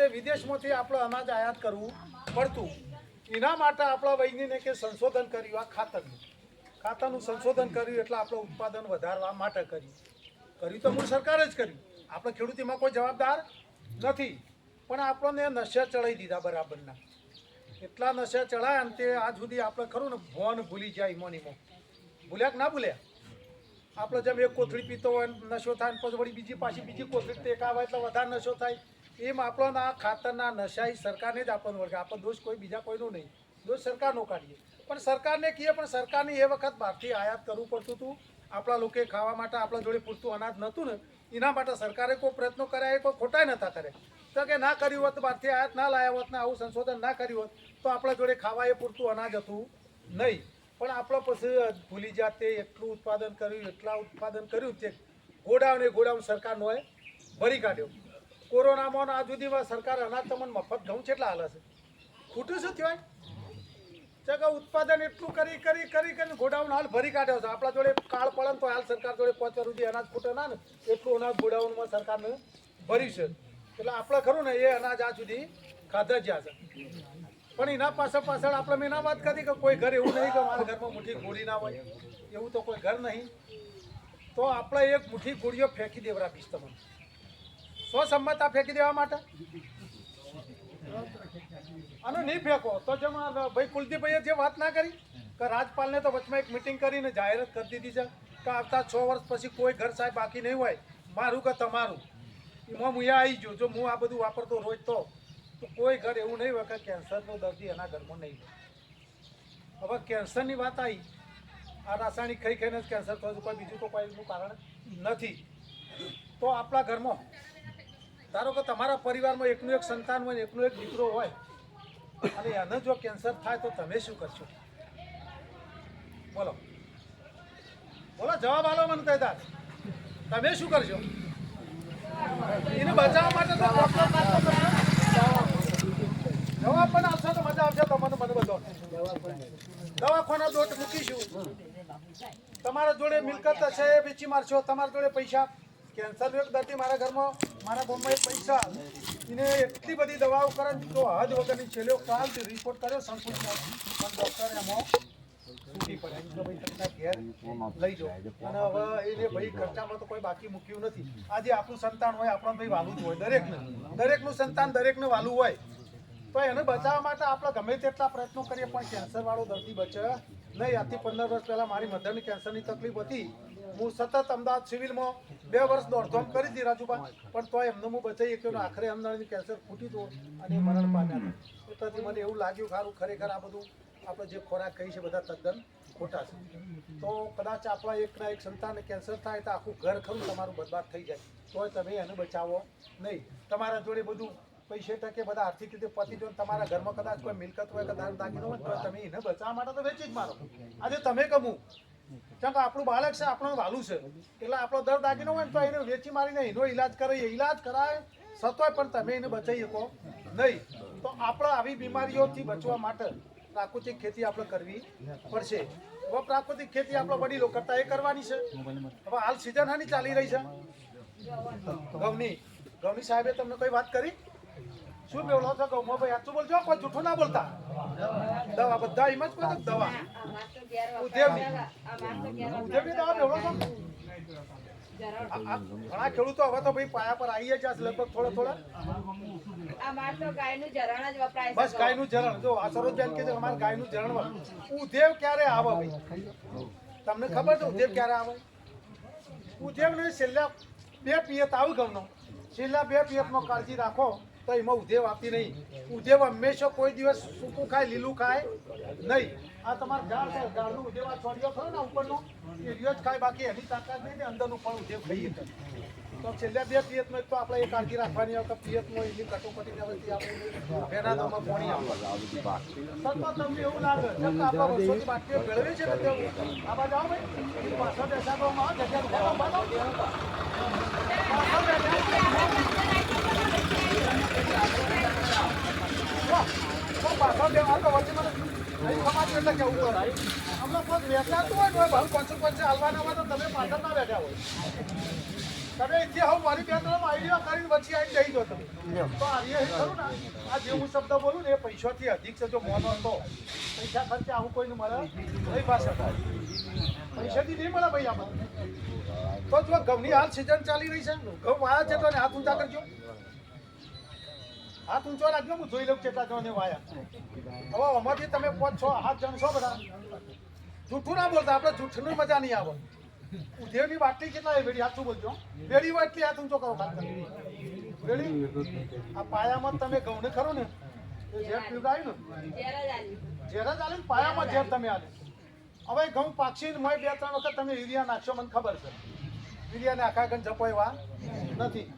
તે વિદેશમાંથી આપણે અનાજ આયાત કરવું પડતું. એના માટે આપણા વૈજ્ઞાનિકે સંશોધન કર્યું આ ખાતરનું. ખાતરનું સંશોધન કર્યું એટલે આપણે ઉત્પાદન વધારવા માટે કર્યું. કર્યું તો મૂળ સરકારે જ કર્યું. આપણે ખેડૂત એમાં કોઈ જવાબદાર નથી. પણ આપણને નશા ચડાવી દીધા બરાબરના. એટલા નશા ચડાયા ને તે આજ સુધી આપણે ખરું ને ભોન ભૂલી જાય ઈમોન ઈમો ભૂલ્યા કે ના ભૂલ્યા? આપણે જેમ એક કોથળી પીતો હોય નશો થાય પછી વળી બીજી પાછી બીજી કોથળી ટેકાવે એટલે વધારે નશો થાય. એમ આપણને આ ખાતરના નશાઈ સરકારને જ આપણને વળગે. આપણો દોષ કોઈ બીજા કોઈનો નહીં. દોષ સરકારનો કાઢીએ. પણ સરકારને કહીએ, પણ સરકારની એ વખત બહારથી આયાત કરવું પડતું હતું. આપણા લોકોએ ખાવા માટે આપણા જોડે પૂરતું અનાજ નહોતું ને. એના માટે સરકારે કોઈ પ્રયત્નો કર્યા કોઈ ખોટા નહોતા કરે. તો કે ના કર્યું હોત, બહારથી આયાત ના લાયા હોત ને આવું સંશોધન ના કર્યું હોત, તો આપણા જોડે ખાવા એ પૂરતું અનાજ હતું નહીં. પણ આપણે પછી ભૂલી જાતે એટલું ઉત્પાદન કર્યું, એટલા ઉત્પાદન કર્યું તે. ગોડાઉન એ ગોડાઉન સરકારનો ભરી કાઢ્યો. કોરોનામાં આ સુધીમાં સરકાર અનાજ તમને મફત ઘઉં કેટલા હાલે છે? ખોટું શું કહેવાય કે ઉત્પાદન એટલું કરી કરી કરી, કરીને ગોડાઉન હાલ ભરી કાઢ્યો છે. આપણા જોડે કાળ પડે તો હાલ સરકાર જોડે પાંચ સુધી અનાજ ખૂટે ના ને, એટલું અનાજ ગોડાઉનમાં સરકારને ભર્યું છે. એટલે આપણે ખરું ને એ અનાજ આ સુધી ખાધા જ્યાં છે. પણ એના પાછળ પાછળ આપણે મેં ના વાત કરી કે કોઈ ઘર એવું નહીં કે મારા ઘરમાં મુઠ્ઠી ગોળી ના હોય. એવું તો કોઈ ઘર નહીં. તો આપણે એક મુઠ્ઠી ગોળીઓ ફેંકી દેવરાવીશ તમને. સો સંમત આ ફેંકી દેવા માટે? અને નહીં ફેંકો, તો જેમ ભાઈ કુલદીપભાઈએ જે વાત ના કરી, કે રાજપાલને તો વચમાં એક મિટિંગ કરીને જાહેરાત કરી દીધી છે, કે આવતા છ વર્ષ પછી કોઈ ઘર સાહેબ બાકી નહીં હોય, મારું કે તમારું? એમાં હું આવી ગયો, જો હું આ બધું વાપરતો રોજ તો કોઈ ઘર એવું નહીં હોય કે કેન્સરનો દર્દી એના ઘરમાં નહીં હોય. હવે કેન્સરની વાત આવી, આ રાસાયણિક ખાઈ ખાઈને જ કેન્સર થયું. કોઈ બીજું તો કોઈ એનું કારણ નથી. તો આપણા ઘરમાં ધારો કે તમારા પરિવારમાં એકનું એક સંતાન હોય એકનો એક દીકરો હોય, અને એને જો કેન્સર થાય તો તમે શું કરશો? બોલો. બોલો, જવાબ આલો મને કહેતા તમે શું કરશો? એને બચાવવા માટે તો. જવાબ પણ આપશો તો મજા આવશે તમને મને બધો દવાખાના દોટ મૂકીશું. તમારા જોડે મિલકત છે વેચી મારશો, તમારા જોડે પૈસા કેન્સર એક દર્દી, મારા ઘરમાં મારા ગામમાં એક પૈસા. એને એટલી બધી દવાઓ કરે તો હદ વગરની છેલ્લો કાલ રિપોર્ટ કર્યો સંકુચ પણ ડૉક્ટર એમાં લઈ જાઓ. અને હવે એને ભાઈ ખર્ચામાં તો કોઈ બાકી મૂક્યું નથી. આજે આપણું સંતાન હોય આપણને ભાઈ વાલું હોય, દરેકનું. દરેકનું સંતાન દરેકનું વાલું હોય. તો એને બચાવવા માટે આપણે ગમે તેટલા પ્રયત્નો કરીએ, પણ કેન્સર વાળો દર્દી બચે. નહીં, આજથી પંદર વર્ષ પહેલા મારી મધરની કેન્સરની તકલીફ હતી. હું સતત અમદાવાદ સિવિલમાં બે વર્ષ દોડધામ કરી હતી રાજુબા, પણ તો એમને હું બચાવી શક્યો આખરે અમદાવાદની કેન્સર ફૂટી તો અને મરણ પામ્યા હતા. એટલાથી મને એવું લાગ્યું ખારું ખરેખર આ બધું આપણે જે ખોરાક કહી છે બધા તદ્દન ખોટા છે. તો કદાચ આપણા એકના એક સંતાનને કેન્સર થાય તો આખું ઘર ખરું તમારું બરબાદ થઈ જાય. તોય તમે એને બચાવો નહીં. તમારા જોડે બધું પૈસે ટકે બધા આર્થિક રીતે પતી જો તમારા ઘરમાં કદાચ કોઈ મિલકત હોય કે દાન દાગીનો હોય તો તમે એને બચાવવા માટે તો વેચી જ મારો. આજે તમે કમું. કેમ કે આપણું બાળક છે, આપણું વાલું છે. એટલે આપણો દર દાગીનો હોય ને તો એને વેચી મારીને એનો ઈલાજ કરાવીએ ઈલાજ કરાય, સતોય પણ તમે એને બચાવી શકો. નહીં, તો આપણે આવી બીમારીઓથી બચવા માટે પ્રાકૃતિક ખેતી આપણે કરવી પડશે. હવે પ્રાકૃતિક ખેતી આપણે વડીલો કરતા એ કરવાની છે. હવે હાલ સિઝન હાની ચાલી રહી છે. ઘઉંની ઘઉંની સાહેબે તમને કોઈ વાત કરી? શું બેવડો છો ઘઉંમાં ભાઈ સાચું બોલજો? કોઈ જૂઠું ના બોલતા? દવા બધા એમ જ કહો દવા. ઉદ્યોગની ઉદ્યોગની દવા બેવડો છો ઘણા ખેડૂતો હવે તો ભાઈ પાયા પર આવી જશે લગભગ થોડા થોડા. બસ ગાયનું જરણ જ આ સરોજબેન કે અમારે ગાય ગાયનું જરણ. ઉધેવ ક્યારે આવે ભાઈ? તમને ખબર છે ઉધેવ ક્યારે આવે? ઉધેવ ને છેલ્લા બે પિયત આવું ગમનો છેલ્લા બે પિયતમાં કાળજી રાખો. તો એમાં ઉધેવ આપતી નહીં. ઉધેવ હંમેશા કોઈ દિવસ સૂકું ખાય, લીલું ખાય નહીં. આ તમારે ગાળ છે. ગાળનું ઉધેવ આ છોડીઓ ખરો ને ઉપરનો? એ રિયો જ ખાય. બાકી એની તાકાત નહીં ને અંદરનું પણ ઉધેવ ખાઈએ. તો છેલ્લા બે પિયતમાં તો આપણે એ કાળજી રાખવાની આવે પિયતમાં એની કટોકટી વ્યવસ્થિત આપણે ભેનાદોમાં પાણી આપવાનું. તમને એવું લાગે જેમ આપણા વર્ષોથી બાટલીઓ ભેળવી છે ને તેવું આ બાજુ આવો ભાઈ. પાછળ બેસાડવામાં આવે. જગ્યા ઊભા રહો, ઊભા રહો. પાછળ બેસાડો. વાહ, તો પાછળ બે- તો વચ્ચે મને એટલે કેવું પડે. હમણાં કોઈ વેચાતું હોય ભાવ consequence હાલવાના હોય તો તમે પાછળ ના બેઠા હોય. તમે અહીંથી આવો મારી બે ત્રણ આઈડિયા કરીને વચ્ચે આવીને જઈ દો તમે. તો આવીએ ખરું ને આ જે હું શબ્દ બોલું ને એ પૈસાથી અધિક છે જો મોનો તો પૈસા ખર્ચે આવું કોઈને મળે? નહીં પાસે પૈસાથી નહીં મળે ભાઈ આમાં. તો જો ઘઉંની હાલ સિઝન ચાલી રહી છે ઘઉં વાળા છે તો હાથ ઊંચા કરજો. હાથ ઊંચો રાખજો હું જોઈ લઉં કેટલા જણ વાયા. હવે અમારથી તમે પાંચ છ હાથ જણ છો બધા. જૂઠું ના બોલતા, આપણે જૂઠની મજા નહીં આવે. ઉધેવની બાટલી કેટલા એ વેડી, હાથું બોલજો. વેડી વાટલી હાથ ઊંચો કરો ખાસ વેડી, આ પાયામાં તમે ઘઉંને ખરો ને, એ ઝેર પીવડાયું ને. ઝેર જ આલે પાયામાં ઝેર તમે આલે. હવે ઘઉં પાક્ષી મય બે, ત્રણ વખત તમે યુરિયા નાખશો, મને ખબર છે. યુરિયા નાખા ગન જપોયવા નથી.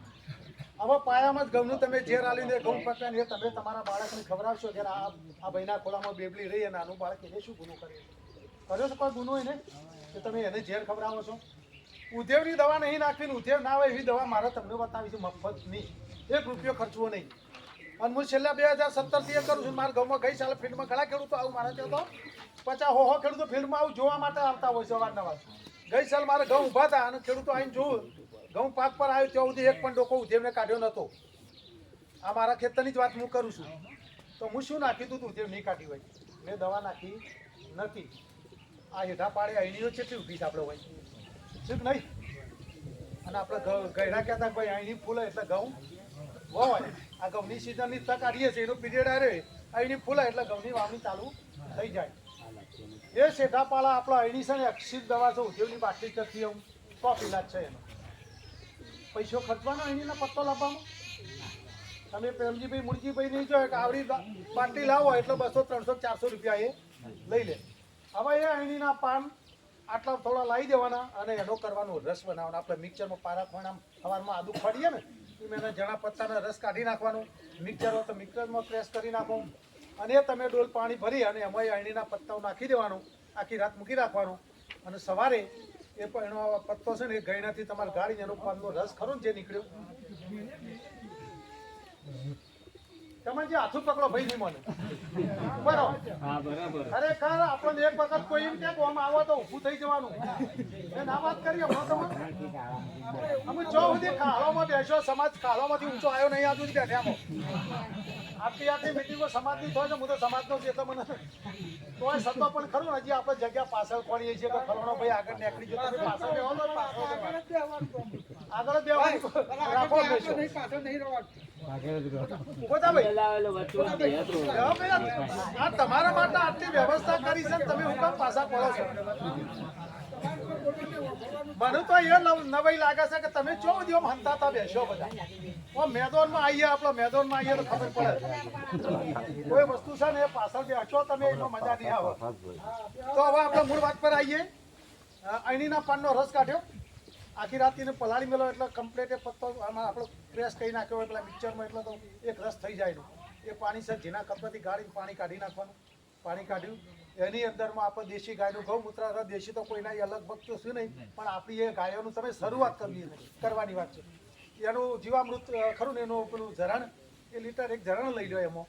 હવે પાયામાં જ ઘઉંનું તમે ઝેર આલીને ઘઉં પકવે ને એ તમે તમારા બાળકને ખવડાવશો જ્યારે આ આ ભાઈના ખોળામાં બેબલી રહી અને નાનું બાળક એને શું ગુનો કરે કર્યો છે કોઈ ગુનો એને? કે તમે એને ઝેર ખવડાવો છો? ઉધેવની દવા નહીં નાખીને ઉધેવ ના હોય એવી દવા મારે તમને બતાવી છે, મફત નહીં. એક રૂપિયો ખર્ચવો નહીં. અને હું છેલ્લા બે હજાર સત્તરથી એ કરું છું, મારા ગામમાં ગઈ સાલે ફિલ્ડમાં ઘણા ખેડૂતો આવું મારા ત્યાં તો પચાસ હો હો ખેડૂતો ફિલ્ડમાં આવું જોવા માટે આવતા હોય છે અવારનવાર. ગઈ સાલ મારે ઘઉં ઊભા હતા અને ખેડૂતો આવીને જોયું. ઘઉં પાક પર આવ્યો ત્યાં સુધી એક પણ ડોકો ઉધેમને કાઢ્યો નહોતો. આ મારા ખેતરની જ વાત હું કરું છું. તો હું શું નાખી દઉં ઉધેમ નહીં કાઢી હોય? મેં દવા નાખી નથી. આ હેઠા પાડે અહીંની કેટલી ઊભી છે આપણે હોય. શું નહીં? અને આપણે ગયડા કહેતા ભાઈ અહીંની ફૂલે એટલે ઘઉં વવાય આ ઘઉંની સિઝનની તક કાઢીએ છીએ એનો પીરિયડ આવે અહીંની ફૂલે એટલે ઘઉંની વાવણી ચાલુ થઈ જાય. એ શેઠાપાળા આપણા અહીંની છે ને, અક્ષિત દવા છે ઉદ્યોગની બાટલી કરતી હું કોફી ઇલાજ છે એનો. પૈસો ખર્ચવાનો, અહીંના પત્તો લાવવાનો. તમે પ્રેમજીભાઈ, મુરજીભાઈ નહીં જો કે આવડી બાટલી લાવો, એટલે બસો, ત્રણસો, ચારસો રૂપિયા એ લઈ લે. હવે એ અહીંના પાન આટલા થોડા લાવી દેવાના અને એનો કરવાનો રસ બનાવવાનો. આપણે મિક્સરમાં પારા ખોણા સવારમાં આદુ ફાડીએ ને, એમ એના જણા પત્તાનો રસ કાઢી નાખવાનો. મિક્સર હોય તો મિક્સરમાં પ્રેસ કરી નાખો. અને એ તમે ડોલ પાણી ભરી અને એમાં અણીના પત્તાઓ નાખી દેવાનું. આખી રાત મૂકી રાખવાનું. અને સવારે એ પણ એનો પત્તો છે ને એ ગયણાથી તમારે ગાળીને એનો પાનનો રસ ખરો જે નીકળ્યો? તમે જે હાથું પકડો ભાઈ નહીં મને. બરાબર? ખરેખર આપણને એક વખત કોઈ એમ કે આમ આવો તો ઊભું થઈ જવાનું. ના વાત કરીએ અમે જો સુધી ખાડોમાં બેસ્યો સમાજ ખાડોમાંથી ઊંચો આવ્યો નહીં આજુ સુધી બેઠ્યામાં આટલી આટલી મિટિંગો સમાજની થાય છે હું તો સમાજનો છે તો મને તોય સત્તો પણ ખરું ને હજી આપણે જગ્યા પાછળ પડીએ છીએ તો ફલાણો ભાઈ આગળ નીકળી જતો પાછળ બેહો તો પાછળ આગળ બેહો રાખો જાઓ ભાઈ, આ તમારા માટે આટલી વ્યવસ્થા કરી છે તમે હું કામ પાછા પડો છો? મને તો એ નવ- નવાઈ લાગે છે કે તમે ચો બધી આમ હંતા તા બેસો બધા? મેદાનમાં આવીએ આપણો મેદાનમાં આવીએ તો ખબર પડે. કોઈ વસ્તુ છે ને એ પાછળ બેસો, તમે એનો મજા નહીં આવે. તો હવે આપણે મૂળ વાત પર આવીએ અહીંના પાનનો રસ કાઢ્યો. આખી રાત પલાળી મેલો એટલે કમ્પ્લીટ એ પત્તો આમાં આપણો પ્રેસ કરી નાખ્યો હોય એટલે મિક્સરમાં એટલે તો એક રસ થઈ જાય. એ પાણી છે, જેના કપડાથી ગાળી પાણી કાઢી નાખવાનું, પાણી કાઢ્યું. એની અંદરમાં આપણે દેશી ગાયનું ગૌમૂત્ર દેશી તો કોઈના અલગ ભક્તો શું નહીં, પણ આપણી એ ગાયોનું તમે શરૂઆત કરવી કરવાની વાત છે. એનું જીવામૃત ખરું ને એનું પેલું ઝરણ, એ લીટર એક ઝરણ લઈ લો એમાં.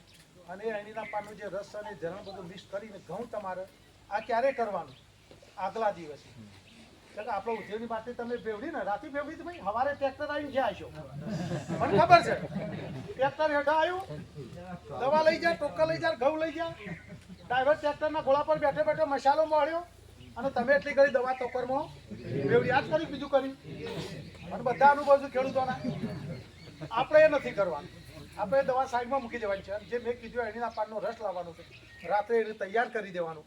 અને એનીના પાનનું જે રસ અને ઝરણ બધું મિક્સ કરીને ઘઉં તમારે આ ક્યારે કરવાનું? આગલા દિવસે. આપણો ઉદ્યોગની માટે તમે બેવડી ને, રાતે ભાઈ સવારે ટ્રેક્ટર આવીને જ્યાં આવશો મને ખબર છે. ટ્રેક્ટર હેઠા આવ્યું દવા લઈ જાય ટોકા લઈ જાય ઘઉં લઈ જાય ડ્રાઈવર ટ્રેક્ટરના ઘોડા પર બેઠો બેઠો મસાલો મળ્યો અને તમે એટલી કરી દવા ટોકરમાં બેવડી આ જ કર્યું બીજું કર્યું અને બધા અનુભવ છું ખેડૂતોના. આપણે એ નથી કરવાનું. આપણે દવા સાઈડમાં મૂકી દેવાની છે. જે મેં કીધું એની પાનનો રસ લાવવાનો છે. રાત્રે એને તૈયાર કરી દેવાનું.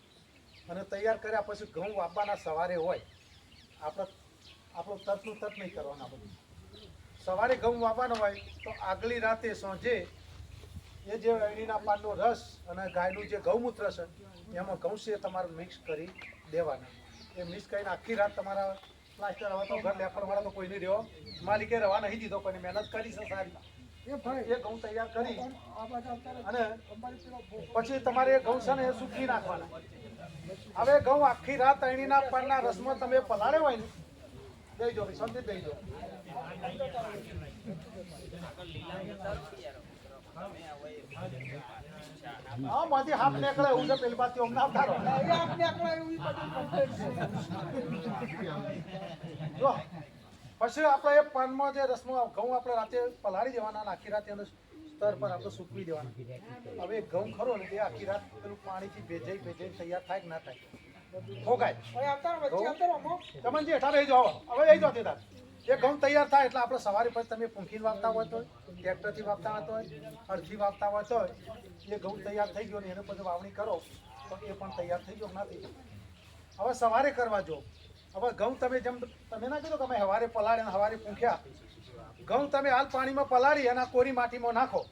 અને તૈયાર કર્યા પછી ઘઉં વાપવાના સવારે હોય. આપણે આપણું તરતનું તરત નહીં કરવાના બધું. સવારે ઘઉં વાવવાનો હોય તો આગલી રાતે સાંજે એ જે અળીના પાનનો રસ અને ગાયનું જે ગૌમૂત્ર છે એમાં ઘઉં છે તમારે મિક્સ કરી દેવાના. એ મિક્સ કરીને આખી રાત તમારા પ્લાસ્ટર હવે તો ઘર લેફરવાળા તો કોઈ નહીં રહ્યો. માલિકે રવા નહીં દીધો કોઈને મહેનત કરી છે સારી. એ ઘઉં તૈયાર કરી અને પછી તમારે એ ઘઉં છે ને એ સૂકી નાખવાના હવે ઘઉં આખી રાત અણીના પાનના રસમાં તમે પલાળ્યો હોય ને દઈ દો સમજી દઈ દો હા માંથી હાફ નીકળે એવું છે પેલી બાજુ અમને આવતા રહો. જો પછી આપણે એ પાનમાં જે રસમાં ઘઉં આપણે રાતે પલાળી દેવાના અને આખી રાત એનો સ્તર પર આપણે સૂકવી દેવાના. હવે ઘઉં ખરો ને એ આખી રાત પેલું પાણીથી ભેજાઈ ભેજાઈ તૈયાર થાય કે ના થાય. ઠોકાય તમે જે હેઠા રહી જાઓ હવે રહી જાઓ તે એ ઘઉં તૈયાર થાય એટલે આપણે સવારે પછી તમે પૂંખીને વાવતા હોય તો ટ્રેક્ટરથી વાવતા હોય તો અડધી વાવતા હોય તો એ ઘઉં તૈયાર થઈ ગયો ને એને પછી વાવણી કરો તો એ પણ તૈયાર થઈ ગયો ના થઈ ગયો? હવે સવારે કરવા જો. હવે ઘઉં તમે જેમ તમે ના કીધું કે અમે હવારે પલાળે અને હવારે પૂંખ્યા ઘઉં તમે હાલ પાણીમાં પલાળી અને કોરી માટીમાં નાખો.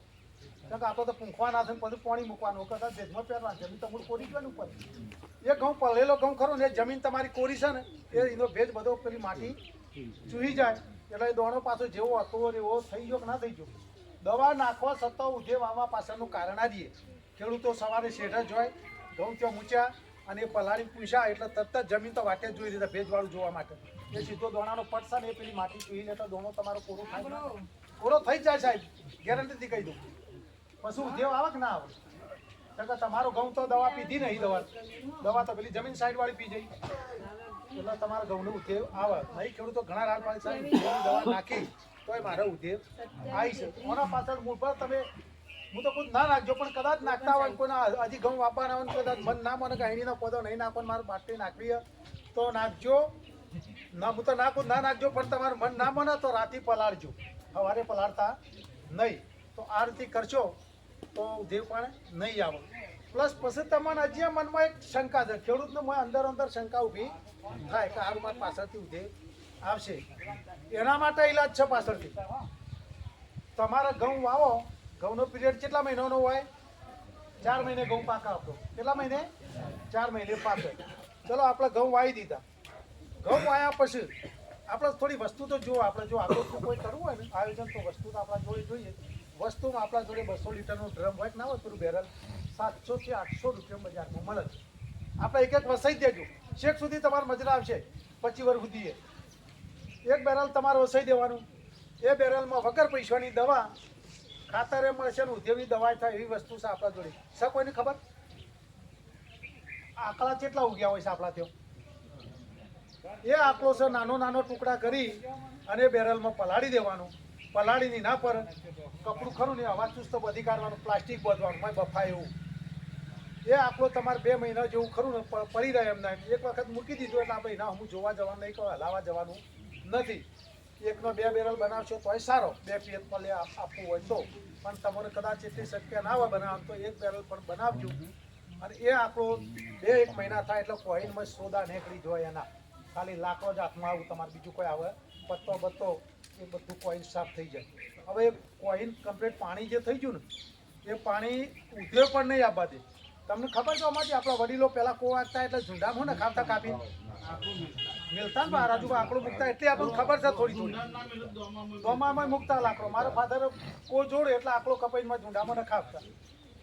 કારણ કે આપણે તો પૂંખવા ના થાય પછી પાણી મૂકવાનું. કદાચ ભેજમાં પહેરવાનું જમીન તમારું કોરી ગયું ઉપર. એ ઘઉં પલેલો ઘઉં ખરો ને જમીન તમારી કોરી છે ને, એ એનો ભેજ બધો પેલી માટી ચૂહી જાય. એટલે એ દોણો પાછો જેવો હતો એવો થઈ ગયો કે ના થઈ ગયો. દવા નાખવા છતાં ઉધે વાવવા પાછળનું કારણ આ દઈએ ખેડૂતો સવારે શેઢા જ હોય, ઘઉં ત્યાં મૂચ્યા અને એ પલાળી પૂછ્યા એટલે તરત જ જમીન તો વાટે જ જોઈ લીધા ભેજવાળું જોવા માટે. એ સીધો દોણાનો પડશે ને એ પેલી માટી ચૂહી લેતા દોણો તમારો કોરો થાય કોરો થઈ જાય સાહેબ. ગેરંટીથી કહી દઉં. પછી ઉધેવ આવે કે ના આવે? કારણ તમારો ઘઉં તો દવા પીધી નહીં દવા. દવા તો પેલી જમીન સાઈડ વાળી પી જઈ. એટલે તમારા ઘઉંનું ઉધેવ આવે. નહીં ખેડૂતો ઘણા રાત પાડી દવા નાખી. તોય મારો ઉધેવ આવી છે ઓના પાછળ મૂળ તમે હું તો ખુદ ના નાખજો પણ કદાચ નાખતા હોય કોઈના હજી ઘઉં વાપવાના હોય કદાચ મન ના મને ગાયણીનો પોતો નહીં નાખો મારું બાટલી નાખવી તો નાખજો. ના હું તો નાખું ના નાખજો પણ તમારું મન ના મને તો રાતે પલાળજો. સવારે પલાળતા નહીં. તો આ રીતે કરશો તો દેવ પણ નહીં આવે. પ્લસ પછી તમારા હજી મનમાં એક શંકા છે. ખેડૂતને મને અંદર અંદર શંકા ઊભી થાય કે હારું મારા પાછળથી ઉધે આવશે. એના માટે ઈલાજ છે પાછળથી. તમારા ઘઉં વાવો. ઘઉંનો પીરિયડ કેટલા મહિનાનો હોય? ચાર મહિને ઘઉં પાકા આપો. કેટલા મહિને? ચાર મહિને પાકે. ચલો, આપણે ઘઉં વાવી દીધા. ઘઉં વાયા પછી આપણે થોડી વસ્તુ તો જુઓ, આપણે જો આગળ કોઈ કરવું હોય ને, આયોજન તો વસ્તુ તો આપણા જોડે જોઈએ. વસ્તુમાં આપણા જોડે બસો લીટરનું ડ્રમ હોય ના હોય, પેલું બેરલ સાતસો થી આઠસો રૂપિયા બજારમાં મળે છે. આપણે એક એક વસાઈ દેજો. છેક સુધી તમારે મજરા આવશે. પચીસ વર્ષ સુધી. એક બેરલ તમારે વસાઈ દેવાનું. એ બેરલમાં વગર પૈસાની દવા ખાતરે મળશે ને ઉદ્યોગની દવા થાય એવી વસ્તુ છે આપણા જોડે. છે કોઈને ખબર? આકડા કેટલા ઉગ્યા હોય છે આપણા ત્યાં? એ આકલો છે નાનો નાનો ટુકડા કરી અને બેરલમાં પલાળી દેવાનું. પલાળીની ના પર કપડું ખરું ને અવાજ ચુસ્ત બધી કાઢવાનું, પ્લાસ્ટિક બધવાનું મેં બફાય એવું. એ આકલો તમારે બે મહિના જેવું ખરું ને પડી રહે એમ ના એમ. એક વખત મૂકી દીધું એટલે આ મહિના હું જોવા જવાનું નહીં કે હલાવા જવાનું નથી. એકનો બે બેરલ બનાવશો તોય સારો. બે પિયતમાં લે આપ- આપવું હોય તો. પણ તમારે કદાચ એટલી શક્ય ના હોય બનાવવાનું, તો એક બેરલ પણ બનાવજો. અને એ આપણો બે એક મહિના થાય એટલે કોઈનમાં સોદા નીકળી જોઈએ એના. ખાલી લાકડો જ હાથમાં આવું, તમારે બીજું કોઈ આવે. પત્તો બત્તો, એ બધું કોઈન સાફ થઈ જાય. હવે કોઈન કમ્પ્લીટ પાણી જે થઈ ગયું ને, એ પાણી ઉધે પણ નહીં આપવા દે તમને ખબર છે અમારી આપણા વડીલો પહેલાં કોવા એટલે ઝુંડામાં ને ખાતા કાપી મિલતા ને રાજુ આંકડો મૂકતા, એટલે આપણને ખબર છે થોડી થોડી. દોમામાં મૂકતા લાકડો મારો ફાધર કોઈ જોડે એટલે આંકડો કપાઈમાં ઝુંડામાં ન ખાવતા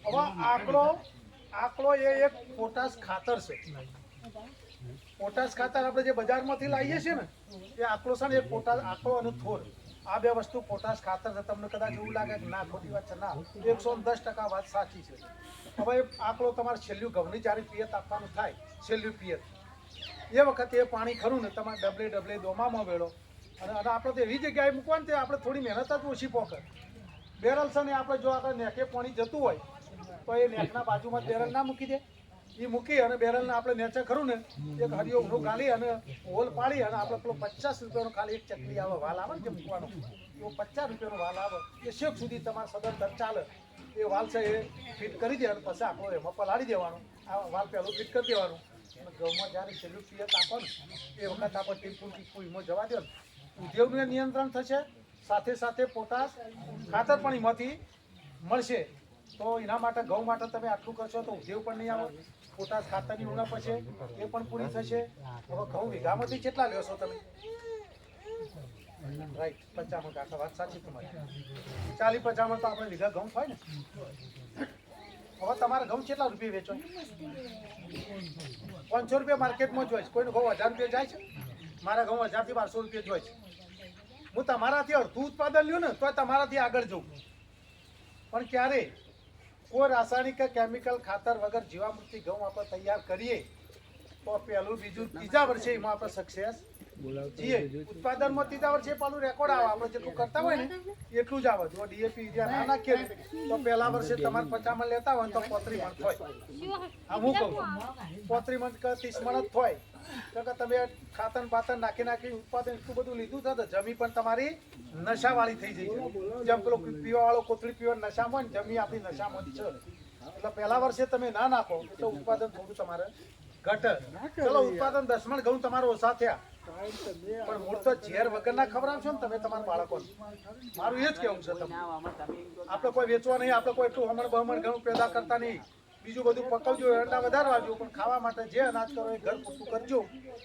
હવે આંકડો આંકડો એ એક પોટાશ ખાતર છે. પોટાશ ખાતર આપણે જે બજારમાંથી લાવીએ છીએ ને, એ આંકડો છે ને એ પોટાશ આંકડો અને થોર. આ બે વસ્તુ પોટાશ ખાતર છે. તમને કદાચ એવું લાગે કે ના, ખોટી વાત છે. ના, એકસો દસ ટકા વાત સાચી છે. હવે આંકડો તમારે છેલ્લું ઘઉંની જ્યારે પિયત આપવાનું થાય. છેલ્લું પિયત. એ વખતે એ પાણી ખરું ને તમારે ડબલે ડબલે દોમામાં વેળો. અને અને આપણે તો એવી જગ્યાએ મૂકવાનું તે આપણે થોડી મહેનત જ ઓછી પોકે. બેરલ છે ને આપણે જો આપણે નેકે પાણી જતું હોય, તો એ નેકના બાજુમાં બેરલ ના મૂકી દે. એ મૂકી અને બેરલને આપણે નેચે ખરું ને, એક હરિયો ઊંધો ગાલી અને હોલ પાડી અને આપણે પેલો પચાસ રૂપિયાનો ખાલી એક ચકલી આવે વાલ આવે ને જે મૂકવાનો. એવો પચાસ રૂપિયાનો વાલ આવે. એ શેક સુધી તમારે સદંતર ચાલે. એ વાલ છે એ ફિટ કરી દે અને પછી આપણો એમાં પલાળી દેવાનું. આ વાલ પહેલું ફિટ કરી દેવાનું. ઘઉંમાં જ્યારે છેલ્લું પિયત આપો એ વખત આપણે ટીપુ ટીપુ એમાં જવા દો ઉદ્યોગને નિયંત્રણ થશે, સાથે સાથે પોટાશ, ખાતર પણ એમાંથી મળશે. તો એના માટે ઘઉં માટે તમે આટલું કરશો તો ઉદ્યોગ પણ નહીં આવે. પોટાશ, ખાતરની ઉણપ હશે, એ પણ પૂરી થશે. હવે ઘઉં વીઘામાંથી કેટલા લેશો તમે? રાઈટ પચામણ કાકા વાત સાચી તમારી. ચાલી પચામણ તો આપણે વીઘા ઘઉં થાય ને. હવે તમારે ઘઉં કેટલા રૂપિયા વેચો? પાંચસો રૂપિયા માર્કેટમાં જોઈશ કોઈને ઘઉં હજાર રૂપિયા જાય છે? મારા ઘઉં હજારથી બારસો રૂપિયા જોઈશ હું તમારાથી અડધું ઉત્પાદન લ્યું ને, તો તમારાથી આગળ જઉં. પણ ક્યારે? કોઈ રાસાયણિક કે કેમિકલ ખાતર વગર જીવામૃતિ ઘઉં આપણે તૈયાર કરીએ, તો પહેલું બીજું ત્રીજા વર્ષે એમાં આપણે સક્સેસ ઉત્પાદનમાં ત્રીજા વર્ષે પાછું રેકોર્ડ આવે આપણે જેટલું કરતા હોય ને એટલું જ આવે. જો ડીએપી યુરિયા ના નાખીએ તો પહેલા વર્ષે તમારે પચાસ લેતા હોય તો પોત્રી મણ થાય આ હું કહું પોત્રી મણ કે ત્રીસ મણ જ થાય તો કે તમે ખાતર બાતર નાખી નાખી ઉત્પાદન એટલું બધું લીધું છે તો જમી પણ તમારી નશાવાળી થઈ જઈ જેમ પેલો પીવા વાળો કોથળી પીવા નશામાં ને જમી આપણી નશામાં જ છે. એટલે પહેલા વર્ષે તમે ના નાખો એટલે ઉત્પાદન થોડું તમારે ઘટે. ચલો ઉત્પાદન દસ મણ ઘઉં તમારો ઓછા થયા. પણ મૂળ તો ઝેર વગરના ખવડાવશો ને તમે તમારા બાળકોને. મારું એ જ કેવું છે તમને. આપણે કોઈ વેચવા નહીં, આપણે કોઈ એટલું હમણ બમણ ઘણું પેદા કરતા નહીં. બીજું બધું પકવજો એરડા વધારવા જો પણ ખાવા માટે જે અનાજ કરો એ ઘર પૂરતું કરજો.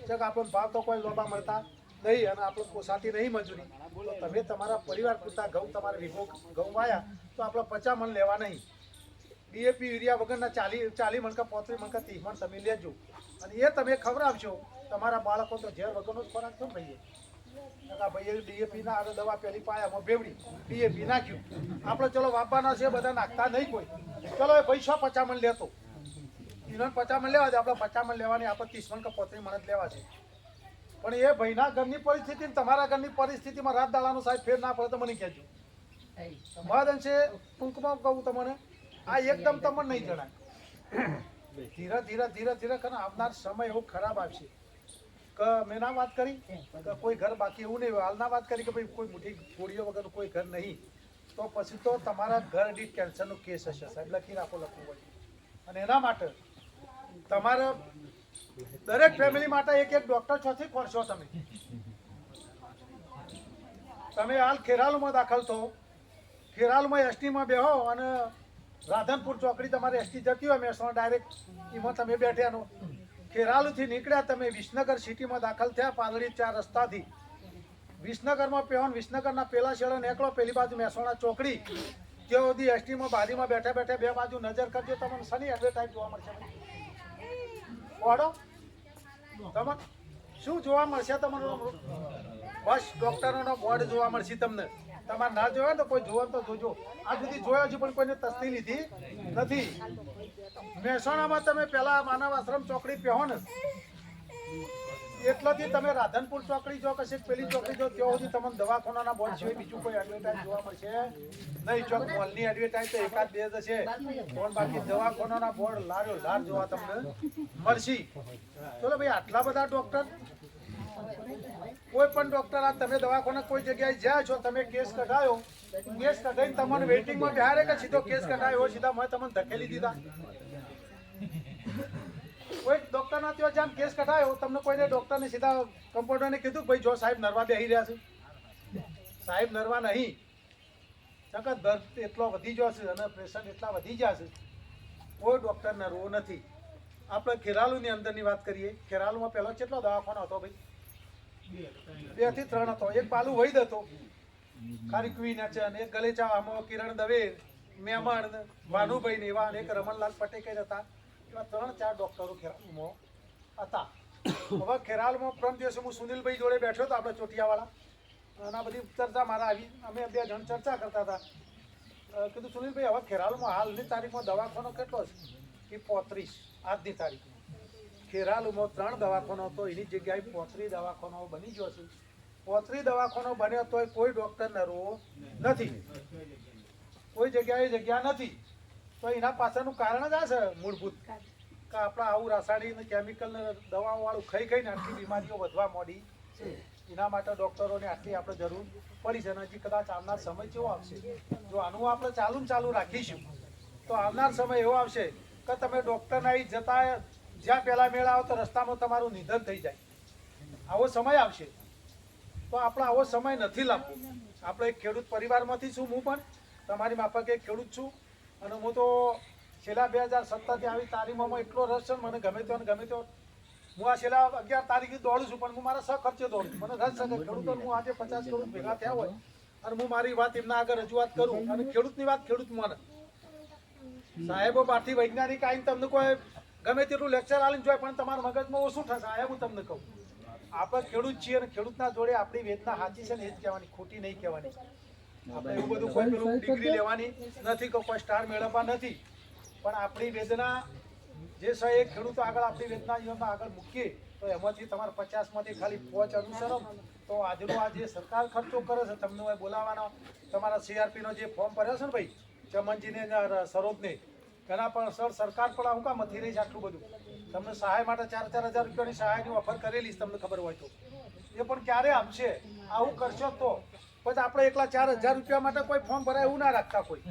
ચક આપણને ભાવ તો કોઈ લોભા મળતા નહીં અને આપણે પોસાતી નહીં મજૂરી. તો તમે તમારા પરિવાર પૂરતા ઘઉં તમારે વિભો ઘઉં વાયા તો આપણે પચામણ લેવા નહીં. ડીએપી યુરિયા વગરના ચાલી ચાલી મણકા પોત્રી મણકા ત્રીસ મણ તમે લેજો. અને એ તમે ખવડાવશો તમારા બાળકો તો ઝેર વગરનો જ ખોરાક કેમ ભાઈએ કાકા ભાઈએ ડીએપી ના આગળ દવા પેલી પાયામાં બેવડી ડીએપી નાખ્યું. આપણે ચલો વાપવાના છે બધા નાખતા નહીં કોઈ. ચલો એ પૈસા પચામણ લેતો. ઇનોન પચામણ લેવા છે આપણે પચામણ લેવાની આપણે ત્રીસ મણ કે પોત્રી મણ જ લેવા છે. પણ એ ભાઈના ઘરની પરિસ્થિતિ તમારા ઘરની પરિસ્થિતિમાં રાત દાડાનો સાહેબ ફેર ના પડે તો મને કહેજો. મહદ છે ટૂંકમાં કહું તમને. આ એકદમ તમને નહીં જણાય. ધીરે ધીરે ધીરે ધીરે કરીને આવનાર સમય એવો ખરાબ આવશે. કે મેં ના વાત કરી? કે કોઈ ઘર બાકી એવું નહીં હાલના વાત કરી કે ભાઈ કોઈ મોટી ગોળીઓ વગર કોઈ ઘર નહીં. તો પછી તો તમારા ઘર દીઠ કેન્સરનો કેસ હશે. સાહેબ, લખી રાખો, લખવું પડે અને એના માટે તમારે દરેક ફેમિલી માટે એક એક ડોક્ટર ચોથી ખોરશો તમે. તમે હાલ ખેરાલુમાં દાખલ થો. ખેરાલુમાં એસટીમાં બેહો અને રાધનપુર ચોકડી તમારે એસટી જતી હોય મહેસાણા ડાયરેક્ટ એમાં તમે બેઠ્યાનો ખેરાલુથી નીકળ્યા તમે વિસનગર સિટીમાં દાખલ થયા, પાલડી ચાર રસ્તાથી. વિસનગરમાં પહેવાન વિસનગરના પેલા શેડો નીકળો, પેલી બાજુ મહેસાણા ચોકડી. ત્યાં સુધી એસટીમાં બારીમાં બેઠા બેઠા બે બાજુ નજર કરજો, તમને શની એડવર્ટાઇઝ જોવા મળશે. ઓડો? તમને શું જોવા મળશે તમને બસ ડૉક્ટરોનો બોર્ડ જોવા મળશે તમને. તમારે ના જોયા તો કોઈ જોવા તો જોજો. આ સુધી જોયા છે પણ કોઈને તસ્તી લીધી નથી. મહેસાણામાં તમે પેલા માનવ આશ્રમ ચોકડી પહેવો ને, એટલોથી તમે રાધનપુર ચોકડી જો કશે પેલી ચોકડી જો, ત્યાં સુધી તમને દવાખાનાના બોર્ડ છે બીજું કોઈ એડવર્ટાઇઝ જોવા મળશે? નહીં ચોક મોલની એડવર્ટાઇઝ તો એકાદ બે જશે પણ બાકી દવાખાનાના બોર્ડ લાર્યો લાર જોવા તમને મળશે. ચલો ભાઈ, આટલા બધા ડોક્ટર કોઈ પણ ડોક્ટર આ તમે દવાખાના કોઈ જગ્યાએ જ્યાં છો, તમે કેસ કઢાયો, કેસ કઢાઈને તમને વેઇટિંગમાં બિહારે કે સીધો કેસ કઢાયો સીધા મેં તમને ધકેલી દીધા? કોઈ ડોક્ટરના ત્યાં જ્યાં કેસ કઢાયો, તમને કોઈને ડોક્ટરને સીધા કમ્પાઉન્ડરને કીધું ભાઈ જો સાહેબ નરવા બેહી રહ્યા છે. સાહેબ નરવા નહીં. નકર દર્દ એટલો વધી ગયો છે અને પ્રેશર એટલા વધી છે. કોઈ ડોક્ટર નરવો નથી. આપણે ખેરાલુની અંદરની વાત કરીએ. ખેરાલુમાં પહેલો કેટલો દવાખાનો હતો ભાઈ? બેથી ત્રણ હતો. એક પાલુ વૈદ હતો ખારી ક્વીન છે એક આમો, કિરણ દવે મેમણ ભાનુભાઈ ને એવા અને એક રમણલાલ પટેકર હતા. એવા ત્રણ ચાર ડોક્ટરો ખેરાલુમાં હતા. હવે ખેરાલુમાં પ્રમ દિવસે હું સુનિલભાઈ જોડે બેઠો હતો, આપણે ચોટિયાવાળા. અને બધી ચર્ચા મારા આવી. અમે બે જણ ચર્ચા કરતા હતા. કીધું, સુનિલભાઈ, હવે ખેરાલુમાં હાલની તારીખમાં દવાખાનો કેટલો છે? એ પોત્રીસ, આજની તારીખમાં. ખેરાલુમાં ત્રણ દવાખાનો હતો, એની જગ્યાએ પોતરી દવાખાનો બની ગયો છે. પોતરી દવાખાનો બન્યો તોય કોઈ ડોક્ટર નરવો નથી. કોઈ જગ્યાએ જગ્યા નથી. તો એના પાછળનું કારણ જ આ છે મૂળભૂત. કે આપણા આવું રાસાયણિક કેમિકલ દવાઓ વાળું ખાઈ ખાઈને આટલી બીમારીઓ વધવા મોડી. છે એના માટે ડોક્ટરોને આટલી આપણે જરૂર પડી છે હજી કદાચ આવનાર સમય કેવો આવશે. જો આનું આપણે ચાલુ ચાલુ રાખીશું, તો આવનાર સમય એવો આવશે કે તમે ડૉક્ટરના અહીં જતા જ્યાં પહેલા મેળા આવો તો રસ્તામાં તમારું નિધન થઈ જાય. આવો સમય આવશે. તો આપણે આવો સમય નથી લાવવો આપણે એક ખેડૂત પરિવારમાંથી છું હું પણ. તમારી માફક એક ખેડૂત છું. અને હું તો છેલ્લા બે હજાર સત્તરથી આવી તાલીમોમાં એટલો રસ છે મને ગમે તે ગમે તો હું આ છેલ્લા અગિયાર તારીખે દોડું છું, પણ હું મારા સહ દોડું મને રસ છે કે ખેડૂતો હું આજે પચાસ કરોડ ભેગા થયા હોય અને હું મારી વાત એમના આગળ રજૂઆત કરું અને ખેડૂતની વાત ખેડૂત મને. સાહેબો બહારથી વૈજ્ઞાનિક આવીને તમને કોઈ ગમે તેટલું લેક્ચર આલીને જોઈએ પણ તમારા મગજમાં ઓછું થશે. હું તમને કહું. આપણે ખેડૂત છીએ અને ખેડૂતના જોડે આપણી વેદના સાચી છે ને એ જ કહેવાની, ખોટી નહીં કહેવાની. આપણે એવું બધું કોઈ પેલું ડિગ્રી લેવાની નથી કે કોઈ સ્ટાર મેળવવા નથી. પણ આપણી વેદના જે છે એક ખેડૂતો આગળ આપણી વેદના યોજના આગળ મૂકીએ, તો એમાંથી તમારે પચાસમાંથી ખાલી પોચ અનુસરો. તો આજનો આ જે સરકાર ખર્ચો કરે છે, તમને બોલાવવાનો, તમારા સીઆરપીનો જે ફોર્મ ભર્યો છે ને ભાઈ, ચમનજીને સરોજને એના પણ સર, સરકાર પણ આવું કામ મથી રહી છે આટલું બધું. તમને સહાય માટે ચાર ચાર હજાર રૂપિયાની સહાયની ઓફર કરેલી તમને ખબર હોય તો. એ પણ ક્યારે આપશે? આવું કરશો તો. પછી આપણે એકલા ચાર હજાર રૂપિયા માટે કોઈ ફોર્મ ભરાય એવું ના રાખતા કોઈ.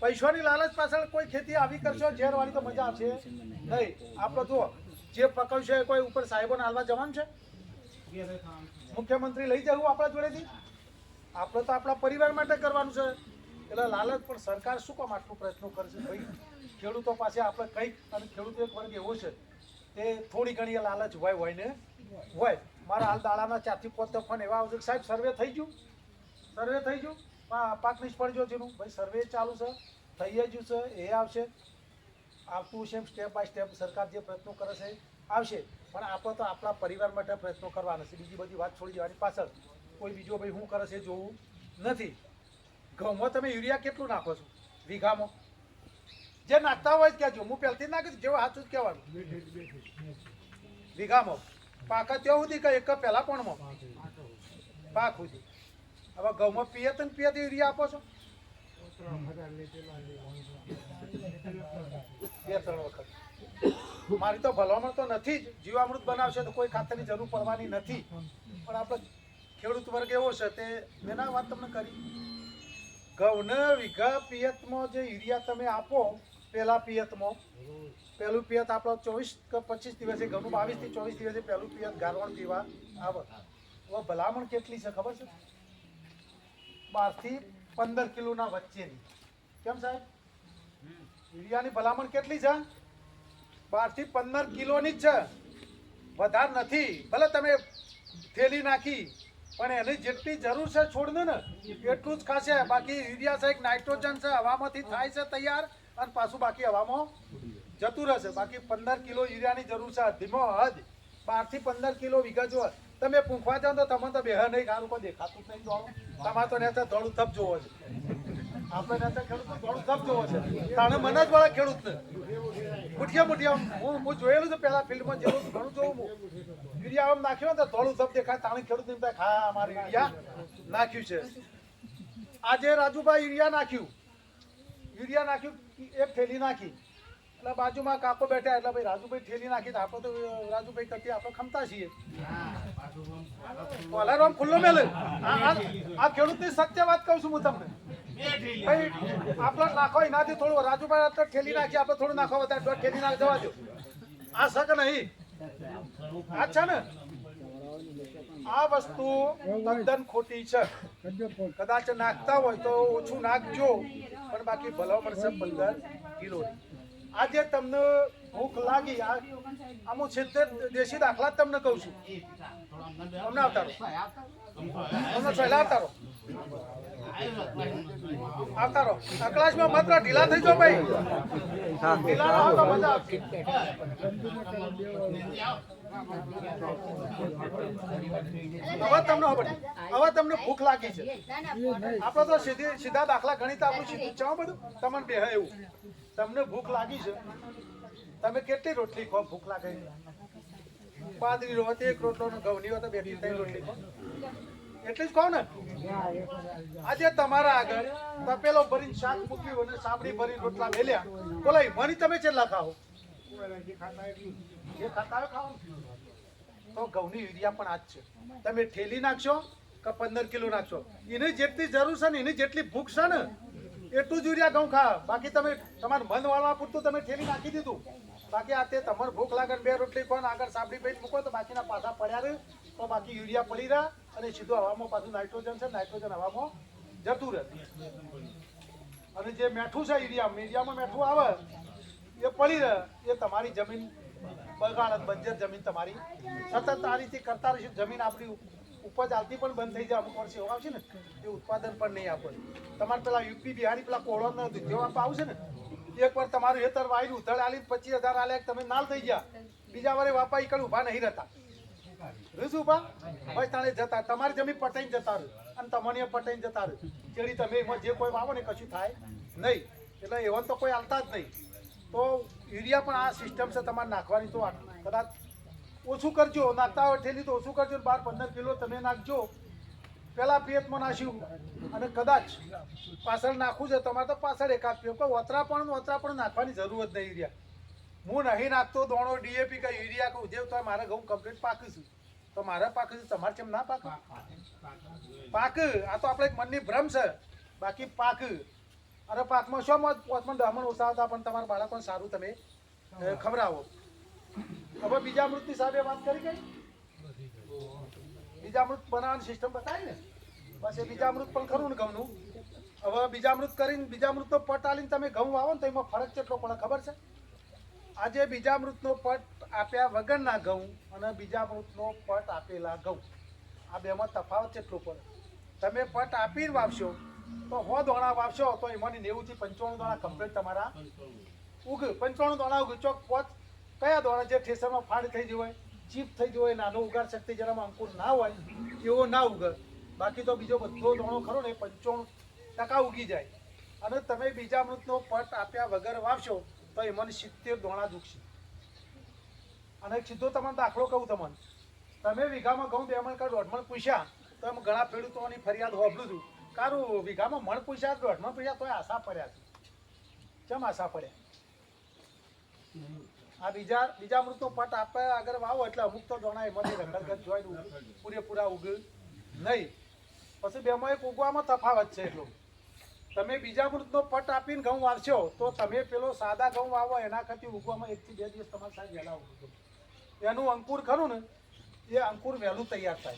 પૈસાની લાલચ પાછળ કોઈ ખેતી આવી કરશો? ઝેરવાળી તો મજા આવશે. નહીં. આપણે જુઓ, જે પકવશે એ કોઈ ઉપર સાહેબોને હાલવા જવાનું છે? મુખ્યમંત્રી લઈ જવું આપણા જોડેથી? આપણે તો આપણા પરિવાર માટે કરવાનું છે. એટલે લાલચ પણ સરકાર શું કામ આટલું પ્રયત્નો કરશે? ભાઈ? ખેડૂતો પાસે આપણે કંઈક, અને ખેડૂતો એક વર્ગ એવો છે, તે થોડી ઘણી લાલચ હોય હોય ને? હોય. મારા હાલ દાડાના ચારથી પાંચ ફોન એવા આવશે સાહેબ સર્વે થઈ ગયું? સર્વે થઈ ગયું? પાક નિષ્ફળ જો જેનું ભાઈ સર્વે ચાલુ છે. થઈ જ છે. એ આવશે. આવતું છે સ્ટેપ બાય સ્ટેપ સરકાર જે પ્રયત્નો કરે છે આવશે. પણ આપણે તો આપણા પરિવાર માટે પ્રયત્નો કરવાના છે. બીજી બધી વાત છોડી દેવાની પાછળ. કોઈ બીજો ભાઈ શું કરે છે જોવું નથી. ઘઉંમાં તમે યુરિયા કેટલું નાખો છો? વીઘામાં? જે નાખતા હોય કહેજો. હું પહેલથી નાખીશ, જેવું સાચું જ કહેવાનું. વીઘામાં પાકા ત્યાં સુધી કે એક પહેલા પણમાં. પાક સુધી. હવે ઘઉંમાં પિયત ને પિયત યુરિયા આપો છો. બે ત્રણ વખત. મારી તો ભલામણ તો નથી જ. જીવામૃત બનાવશે તો કોઈ ખાતરની જરૂર પડવાની નથી. પણ આપણે ખેડૂત વર્ગ એવો છે તે મેં ના વાત તમને કરી. ઘઉંના વીઘા પિયતમાં જે યુરિયા તમે આપો પહેલા પિયતમાં. પહેલું પિયત આપણો ચોવીસ કે પચીસ દિવસે ઘઉંનું બાવીસથી ચોવીસ દિવસે પહેલું પિયત ગારવણ પીવા આવે. ભલામણ કેટલી છે ખબર છે? બારથી પંદર કિલોના વચ્ચેની. કેમ સાહેબ? યુરિયાની ભલામણ કેટલી છે? બારથી પંદર કિલોની જ છે. વધારે નથી. ભલે તમે થેલી નાખી, પણ એની જેટલી જરૂર છે છોડને ને, એટલું જ ખાશે. બાકી યુરિયા છે નાઇટ્રોજન છે, હવામાંથી થાય છે તૈયાર. અને પાછું બાકી હવામાં જતું રહેશે. બાકી પંદર કિલો યુરિયાની જરૂર છે ધીમો હદ. બારથી પંદર કિલો વીઘા જો તમે પૂંખવા જાઓ તો તમને તો બેહ નહીં ગારું કોઈ દેખાતું નહીં જોવાનું તમારે તો નેતા થોડું થપ જોવો છે. આપણે નેતા ખેડૂત થોડું થપ જોવો છે. તાણે મને જ વાળા ખેડૂતને. હું હું જોયેલું છે પેલા ફિલ્ડમાં જેવું ઘણું જોઉં હું યુરિયા આમ તો થોડું ધબ દેખાય. તાણે ખેડૂત એમ હા અમારે યુરિયા નાખ્યું છે. આજે રાજુભાઈ યુરિયા નાખ્યું. યુરિયા નાખ્યું એક થેલી નાખી. એટલે બાજુમાં કાકો બેઠા એટલે ભાઈ રાજુભાઈ થેલી નાખી. આપણે તો રાજુભાઈ કરતી આપણે ખમતા છીએ. અલારામ ખુલ્લો મેલે. આ ખેડૂતની સત્ય વાત કહું છું હું તમને. ભાઈ, આપણે નાખો એનાથી થોડું. રાજુભાઈ આપણે ઠેલી નાખી, આપણે થોડું નાખો વધારે દોઢ ઠેલી નાખ, જવા દો. આ શક નહીં. આ છે ને? આ વસ્તુ તદ્દન ખોટી છે. કદાચ નાખતા હોય તો ઓછું નાખજો. પણ બાકી ભલાવ મળશે પંદર કિલો આજે તમને ભૂખ લાગી, આ આમ સિત્તેર દેશી દાખલા તમને કહું છું. અમને આવતારો અમને પહેલા આવતા રહો આવતા રહો અકલાશમાં માત્ર ઢીલા થઈ જો ભાઈ. ઢીલા રહો હો તો મજા હવે તમને ખબર અવાજ તમને ભૂખ લાગી છે. આપણે તો સીધી, સીધા દાખલા ગણિત આપણું સીધું ચાવ બધું. તમને બે, એવું. તમને ભૂખ લાગી છે. તમે કેટલી રોટલી ખો ભૂખ લાગે. પાદરી રો એક રોટલો ને ઘઉંની હોય તો બેથી ત્રણ રોટલી ખો એટલી જ કહો ને આજે તમારા આગળ તપેલો ભરીને શાક મૂક્યું અને સાબડી ભરીને રોટલા મેલ્યા. બોલાય મની તમે કેટલા ખાઓ? જે ખાતા ખાઓ તો ઘઉંની યુરિયા પણ આજ છે. તમે ઠેલી નાખશો કે પંદર કિલો નાખશો? એની જેટલી જરૂર છે ને એની જેટલી ભૂખ છે ને, એટલું જ યુરિયા ઘઉં ખા. બાકી તમે, તમારું મન વાળવા પૂરતું તમે ઠેલી નાખી દીધું. બાકી આ તે તમારે ભૂખ લાગે બે રોટલી કોણ આગળ સાબડી ભાઈ મૂકો તો બાકીના પાછા પડ્યા રહે. તો બાકી યુરિયા પડી રહ્યા અને સીધું હવામાં પાછું નાઇટ્રોજન છે, નાઇટ્રોજન હવામાં જતું રહે. અને જે મેઠું છે યુરિયા મીડિયામાં મેઠું આવે, એ પડી રહે. એ તમારી જમીન બગાડ બંજર જમીન તમારી. સતત આ રીતે કરતા રહીશું. જમીન આપણી ઉપજ આવતી પણ બંધ થઈ જાય, અમુક વર્ષે એવું આવશે ને, એ ઉત્પાદન પણ નહીં આપે. તમારે પેલા યુપી, બિહારી, પેલા કોળો જેવા આવશે ને, એક વાર તમારું હેતર વાયરું, ઉધળ આલી પચીસ હજાર આલે તમે નાલ થઈ ગયા. બીજા વારે વાપા ઈકડ ઊભા નહીં રહેતા. રીસ ભાઈ તાણે જતા, તમારી જમીન પટાઈને જતા રહ્યું અને તમને પટાઈને જતા રહ્યું. ચેડી તમે એમાં જે કોઈ વાવો ને કશું થાય નહીં. એટલે એવા તો કોઈ આવતા જ નહીં. તો યુરિયા પણ આ સિસ્ટમ છે, તમારે નાખવાની તો કદાચ ઓછું કરજો, નાખતા હોય ઠેલી તો ઓછું કરજો બાર પંદર કિલો તમે નાખજો. પહેલાં પિયતમાં નાખ્યું અને કદાચ પાછળ નાખવું છે, તમારે તો પાછળ એકાદ પિયો પણ ઓતરા પણ ઓતરા પણ નાખવાની જરૂર જ નહીં યુરિયા. હું નહીં નાખતો, દોણો, ડીએપી કે યુરિયા કે ઉદ્યોગ તો મારે ઘઉં કમ્પ્લીટ પાકું છું તો મારા પાક છે તમારે કેમ ના પાક? પાક આ તો આપણે એક મનની ભ્રમ છે. બાકી પાક. અરે પાકમાં શું મત પોતમાં દમણ હતા પણ તમારા બાળકોને સારું તમે ખવડાવો. હવે બીજા અમૃતની સાહેબે વાત કરી ગઈ બીજા અમૃત બનાવવાની સિસ્ટમ બતાવી ને? બસ એ બીજા અમૃત પણ ખરું ને ઘઉંનું? હવે બીજા મૃત કરીને બીજા મૃતનો પટ આલીને તમે ઘઉં આવો ને તો એમાં ફરક કેટલો પડે ખબર છે? આજે બીજા મૃતનો પટ આપ્યા વગરના ઘઉં અને બીજા મૃતનો પટ આપેલા ઘઉં. આ બેમાં તફાવત કેટલો પડે? તમે પટ આપીને વાપશો તો હો દોણા વાપશો તો એમાંની નેવુંથી પંચાણું દોણા કમ્પ્લીટ તમારા ઉગ પંચાણું દોણા ઉગ. ચોક પોચ કયા દોણા? જે ઠેસરમાં ફાડ થઈ જવાય ચીપ થઈ જવાય નાનો ઉગાડ શક્તિ જેનામાં અંકુર ના હોય, એવો ના ઉગે. બાકી તો બીજો બધો દોણો ખરો ને, પંચાણું ટકા ઉગી જાય. અને તમે બીજા મૃતનો પટ આપ્યા વગર વાવશો તો એ મને સિત્તેર દોણા દુખશે. અને એક સીધો તમને દાખલો કહું તમને. તમે વીઘામાં ઘઉં બે મણ કે દોઢ પૂછ્યા, તો એમ ઘણા ખેડૂતોની ફરિયાદ હોબલું છું. કારું, વીઘામાં મણ પૂછ્યા દોઢ મણ પૂછ્યા તો આશા પડ્યા છે. કેમ આશા પડ્યા? આ બીજા બીજા મૃતનો પટ આપે આગળ વાવો એટલે અમુક તો દોણા એમાંથી રંગરગત જોઈ પૂરેપૂરા ઉગ નહીં. પછી બેમાં એક ઉગવામાં તફાવત છે એટલો. તમે બીજા મૃતનો પટ આપીને ઘઉં વાવશો, તો તમે પેલો સાદા ઘઉં વાવો, એના કરતી ઉગવામાં એકથી બે દિવસ તમારે સાહેબ વહેલા ઉગતો. એનું અંકુર ખરું ને, એ અંકુર વહેલું તૈયાર થાય.